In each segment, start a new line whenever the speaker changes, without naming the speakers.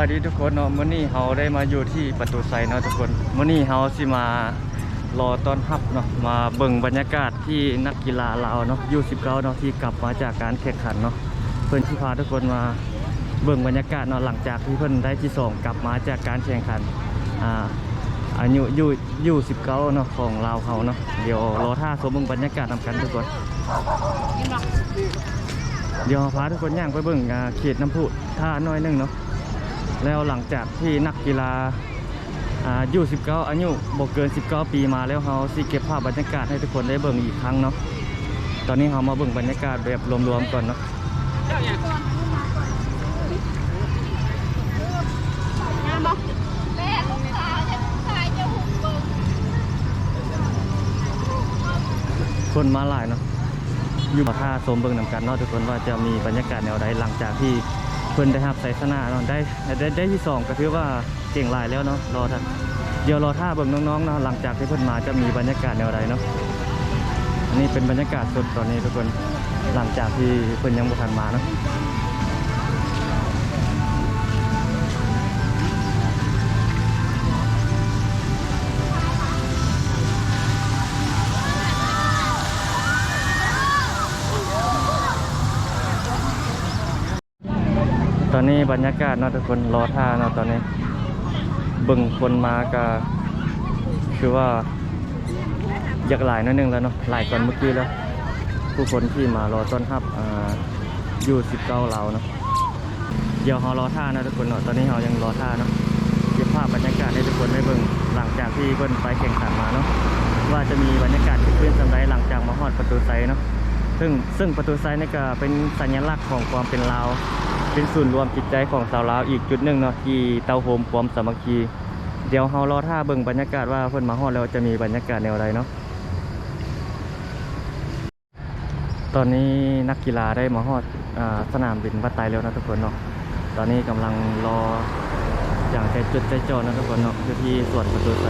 ายดีทุกคนเนาะมื้อนี้เฮาได้มาอยู่ที่ประตูไซเนาะทุกคนมื้อนี้เฮาสิมารอต้อนรับเนาะมาเบิ่งบรรยากาศที่นักกีฬาลาวเนาะยู19เนาะที่กลับมาจากการแข่งขันเนาะเพิ่อนสิพาทุกคนมาเบิ่งบรรยากาศเนาะหลังจากที่เพิ่อนได้ที่สองกลับมาจากการแข่งขันอ่าอายุยูยู19เนาะของลาวเขาเนาะเดี๋ยวรอท่าชมเบิ่งบรรยากาศนำกันทุกคนเดี๋ยวพาทุกคนย่างไปเบิ่งอาเขตน้ำพุท่าน้อยหนึงเนาะ แล้วหลังจากที่นักกีฬาอาอยู่19อายุบ่เกิน 19 ปีมาแล้วเฮาสิเก็บภาพบรรยากาศให้ทุกคนได้เบิ่งอีกครั้งเนาะตอนนี้เฮามาเบิ่งบรรยากาศแบบรวมๆก่อนเนาะคนมาหลายเนาะอยู่ท่าชมเบิ่งนำกันเนาะทุกคนว่าจะมีบรรยากาศแนวใดหลังจากที่ พิ่นได้รับใสชนะเนาะได้ได้ได้ที่สองก็ถือว่าเก่งหลายแล้วเนาะรอท่าเดี๋ยวรอท่าเบิ่งน้องๆเนาะหลังจากที่เพิ่นมาจะมีบรรยากาศแนวใดเนาะอันนี้เป็นบรรยากาศสดตอนนี้ทุกคนหลังจากที่เพิ่นยังบ่ทันมาเนาะ ตอนนี้บรรยากาศเนาะทุกคนรอท่าเนาะตอนนี้เบิ่งคนมาก็คือว่าอยากหลายนิดนึงแล้วเนาะหลายก่อนเมื่อกี้แล้ว ผู้คนที่มารอต้อนรับอ่าอยู่19เราเนาะเดี๋ยวเรารอท่านะทุกคนเนาะตอนนี้เรายังรอท่าเนาะเก็บภาพบรรยากาศให้ทุกคนได้เบิ่งหลังจากที่เพิ่นไปแข่งขันมาเนาะว่าจะมีบรรยากาศที่เพื่อนสำไรหลังจากมาฮอดประตูไซเนาะซึ่งซึ่งประตูไซนี่ก็เป็นสัญลักษณ์ของความเป็นลาว เป็นศูนย์รวมจิตใจของชาวลาวอีกจุดหนึ่งเนาะที่เตาโฮมความสามัคคีเดี๋ยวเรารอท่าเบิ่งบรรยากาศว่าเพิ่นมาฮอดแล้วจะมีบรรยากาศแนวใดเนาะตอนนี้นักกีฬาได้มาฮอดอสนามบินวัดไตแล้วนะทุกคนเนาะตอนนี้กำลังรออย่างใจจดใจจ่อนะทุกคนเนาะอยู่ที่สวนประตูไซ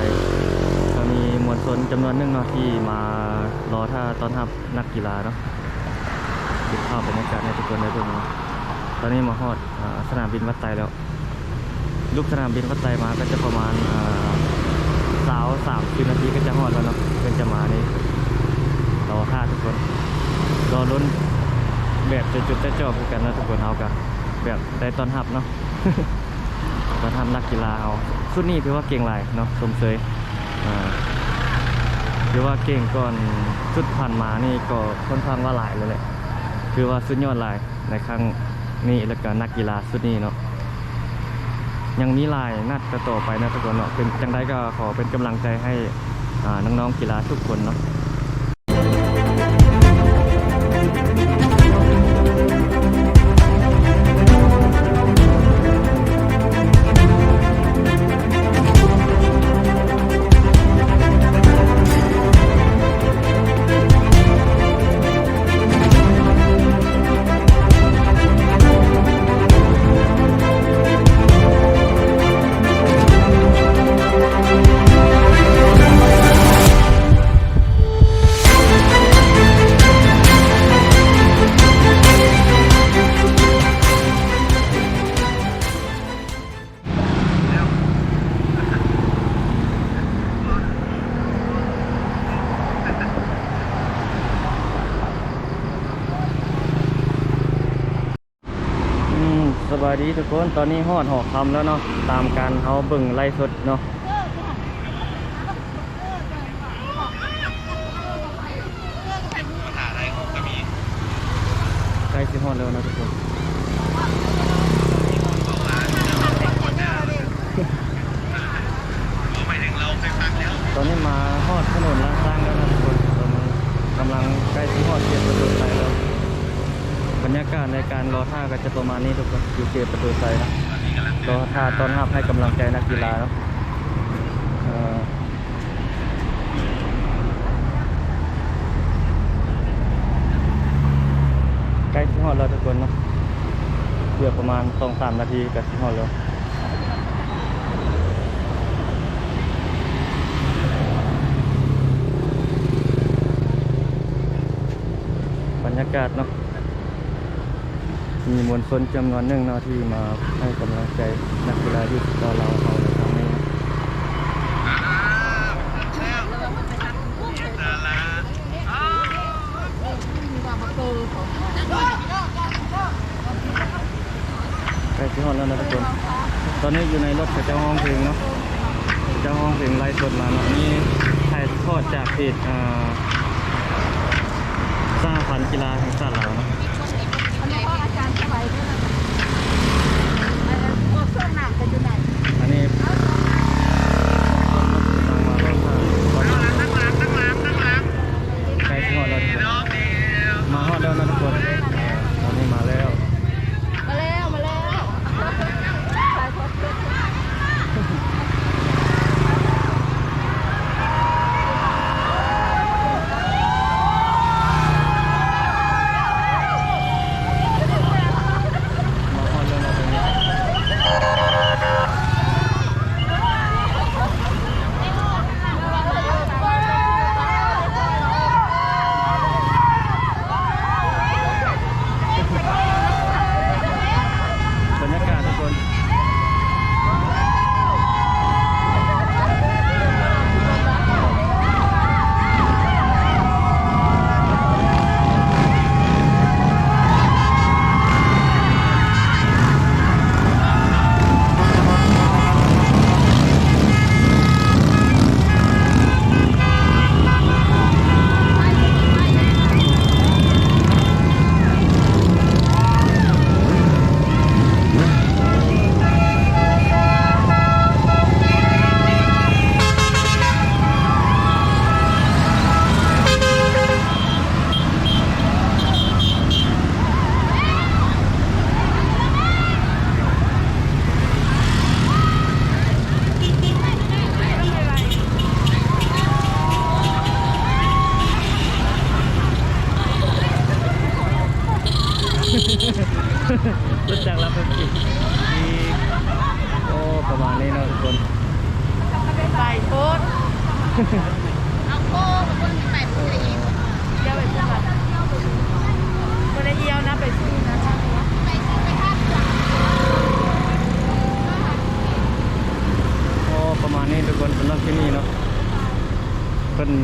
ก็มีมวลชนจำนวนหนึงเนาะที่มารอท่าต้อนรับนักกีฬาเนาะเก็บภาพบรรยากาศให้ทุกคนได้ดูเนาะ ตอนนี้มาฮอดอสนามบินวัดไตแล้ว ลูกสนามบินวัดไตมาก็จะประมาณสาวสามสิบนาทีก็จะฮอดแล้วเนาะเป็นจะมานี่รอท่าทุกคน รอลุ้นแบบจะจุดจะจอบกันนะทุกคนเอากันแบบได้ต้อนรับเนาะตอนรับนักกีฬาเอาชุดนี้ถือว่าเก่งลายเนาะสมเสยถือว่าเก่งก่อนชุดผ่านมานี่ก็ค่อนข้างว่าหลายเลยแหละ คือว่าสุดยอดลายในครั้ง นี่แล้วก็นักกีฬาชุดนี้เนาะยังมีลายนัดต่อไปนะทุกคนเนาะเป็นจังไดก็ขอเป็นกำลังใจให้น้องๆกีฬาทุกคนเนาะ บายดีทุกคน ตอนนี้หอดหอกคำแล้วเนาะ ตามการเขาเบิ่งไล่สดเนาะใกล้สิฮอดแล้วนะทุกคนตอนนี้มาฮอดถนนลาดสร้างแล้วนะทุกคนตอนนี้กำลังใกล้สิฮอดเขตประตูไทยแล้ว บรรยากาศ ในการรอท่าก็จะประมาณนี้ทุกคนอยู่เขตประตูไซนะรอท่าต้อนรับให้กำลังใจนักกีฬาเนาะเอ่อใกล้ที่ฮอดแล้วทุกคนเนาะเพื่อประมาณสองสามนาทีกับที่ฮอดแล้วบรรยากาศเนาะ มีมวลชนจำนวนหนึ่งเนาะที่มาให้กำลังใจนักกีฬาที่ต่อเราเขาในครั้งนี้ใกล้ที่ห้องแล้วนะทุกคนตอนนี้อยู่ในรถกับเจ้าห้องเพลงเนาะเจ้าห้องเพลงไล่สดมาเนาะนี่ถ่ายทอดจากเพจอ่าสร้างพันกีฬาแห่งชาติเราวเนาะ
พ่ออาจารย์สบายด้วยนะพวกเครื่องหนักกันอยู่นะ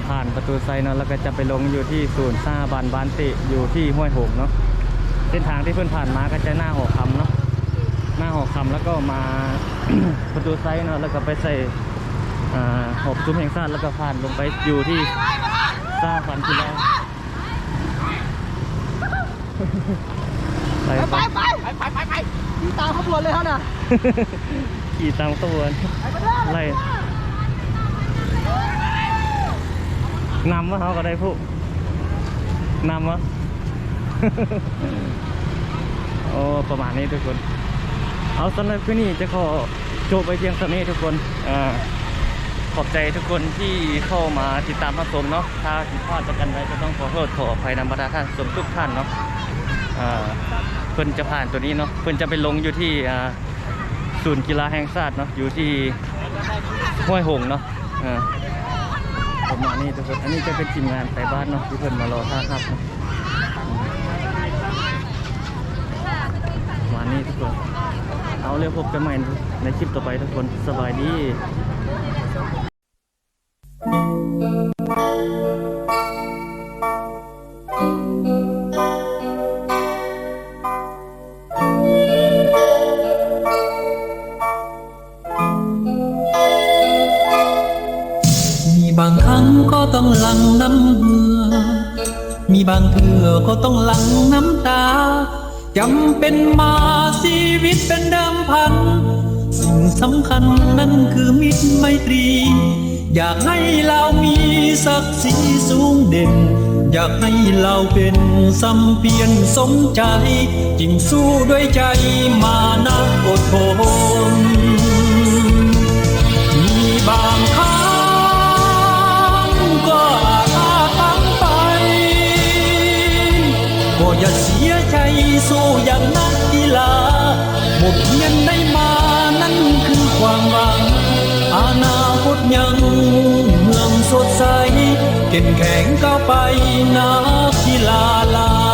ผ่านประ
ตูไซเนาะแล้วก็จะไปลงอยู่ที่ศูนย์ซ่าบานบานติอยู่ที่ห้วยโหงเนาะเส้นทางที่เพิ่นผ่านมาก็จะหน้าหอคำเนาะหน้าหอคำแล้วก็มาประตูไซเนาะแล้วก็ไปใส่อ่าหอบซุ้มแห่งชาติแล้วก็ผ่านลงไปอยู่ที่ซ่าพันกิโลไป
ไป
ไป
ไปไปไปไปที่ตามขบวนเลยเขาน่ะ
ขี่ตามขบวน
ไปกันเถอะ
ไล่ นำวะเขาก็ได้ผู้นำวะโอ้ประมาณนี้ทุกคน เอาสำหรับคืนนี้จะขอจบไปเพียงเท่านี้ทุกคนอขอบใจทุกคนที่เข้ามาติดตามรับชมเนาะถ้าผิดพลาดประกันใดก็ต้องขอโทษขออภัยนำประท่านชมทุกท่านเนาะเพิ่นจะผ่านตัวนี้เนาะเพิ่นจะไปลงอยู่ที่ศูนย์กีฬาแห่งชาติเนาะอยู่ที่ห้วยหงเนาะ ประมาณนี้ทุกคน อันนี้จะเป็นทีมงานไปบ้านเนาะที่เพิ่นมารอท่าครับเนาะประมาณนี้ทุกคน เอาเรียกพบกันใหม่ในคลิปต่อไปทุกคน สบายดี
หลังน้ำเหงื่อมีบางเถื่อก็ต้องหลังน้ำตาจำเป็นมาชีวิตเป็นเดิมพัน สิ่งสำคัญนั่นคือมิตรไมตรี อยากให้เรามีศักดิ์ศรีสูงเด่น อยากให้เราเป็นสัมเพียนสมใจจริงสู้ด้วยใจมานักอดทน สู้อย่างนักกีฬาบทเงินได้มานั่นคือความหวัง อนาคตยังเมืองสดใสเก่งแข็งก้าวไปนักกีฬาลา